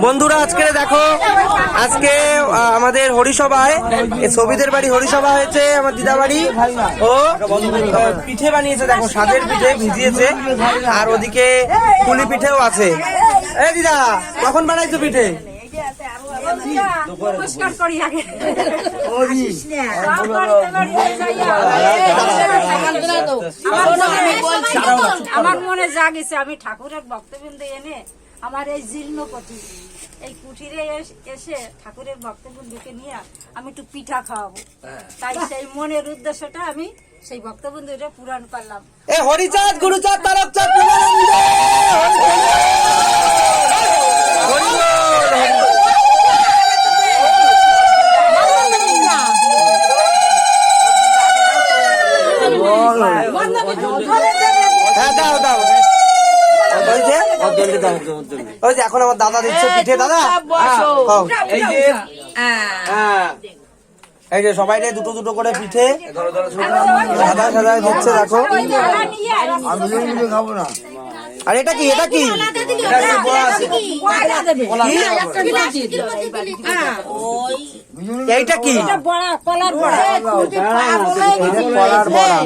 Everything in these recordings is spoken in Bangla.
বন্ধুরা আজকে দেখো আজকে আমাদের হরিসভায় এই ছবিদের বাড়ি হরিসভা হয়েছে আমার দিদা বাড়ি ও পিঠে বানিয়েছে দেখো সাজের পিঠে ভিজিয়েছে আর ওদিকে পুলি পিঠেও আছে। এই দিদা কখন বানাইছো পিঠে। আমার মনে- জাগেছে আমি ঠাকুরের বক্তবৃন্দ এনে আমার এই জীর্ণ কুঠি এই কুঠিরে এস- এসে ঠাকুরের ভক্তবন্ধুকে নিয়ে আমি একটু পিঠা খাওয়াবো। তাই সেই মনের উদ্দেশ্যটা আমি সেই ভক্তবন্ধুটা পূরণ করলাম। এ হরিচাঁদ গুরুচাঁদ তারকচাঁদ! হ্যাঁ দাও দাও। ওই যে ওই যে এখন আমার দাদা দিচ্ছে পিঠে দাদা? খাও। এই যে হ্যাঁ। এই যে সবাই দুটো দুটো করে পিঠে। সাদা সাদা দিচ্ছে দেখো। আর এটা কি? এটা কি? এইটা কি? কলার বড়া।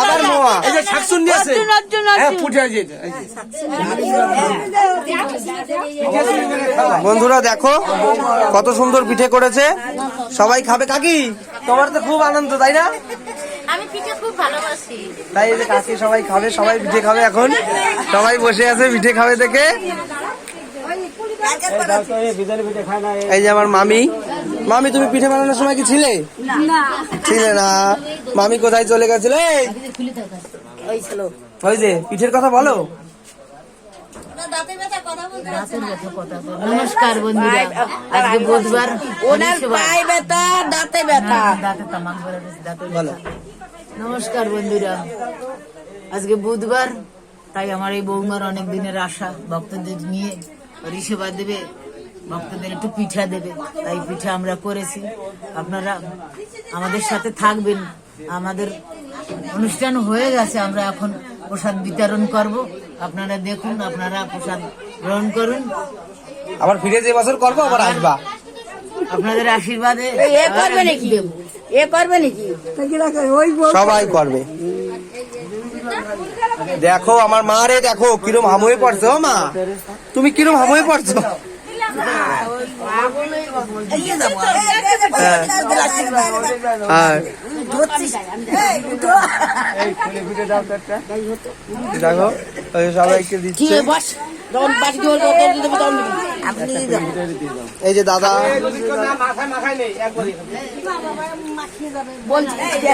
আবার মোয়া। এই যে। বন্ধুরা দেখো কত সুন্দর পিঠে করেছে। সবাই খাবে কাকি? তোমার তো খুব আনন্দ তাই না? আমি পিঠে খুব ভালোবাসি। তাই এই যে কাকি সবাই খাবে সবাই পিঠে খাবে এখন। সবাই বসে আছে পিঠে খাবে দেখে। এই যে আমার মামি। মামি তুমি পিঠে বানানোর সময় কি ছিলে? ছিলে না। মামি কোথায় চলে গেছিল? ওই যে পিঠের কথা বলো। নমস্কার বন্ধুরা আজকে বুধবার ওনার পায়ে ব্যথা দাঁতে ব্যথা। দাঁতে তামাক দাঁতে নমস্কার বন্ধুরা আজকে বুধবার তাই আমার এই বৌমার অনেক দিনের আশা ভক্তদের নিয়ে পরিষেবা দেবে ভক্তদের একটু পিঠা দেবে তাই পিঠা আমরা করেছি। আপনারা আমাদের সাথে থাকবেন আমাদের অনুষ্ঠান হয়ে গেছে আমরা এখন প্রসাদ বিতরণ করব। আপনারা দেখুন আপনারা প্রসাদ গ্রহণ করুন। আবার ফিরে যে বছর করব আবার আসবা। আপনাদের আশীর্বাদে এ করবে নাকি? এ করবে নাকি? সবাই করবে। দেখো আমার মা রে দেখো কিরম হাম হয়ে পড়ছো ও মা। তুমি কিরম হাম হয়ে পড়ছো? আর দেখো সবাইকে দিচ্ছে। এই যে দাদা বলছি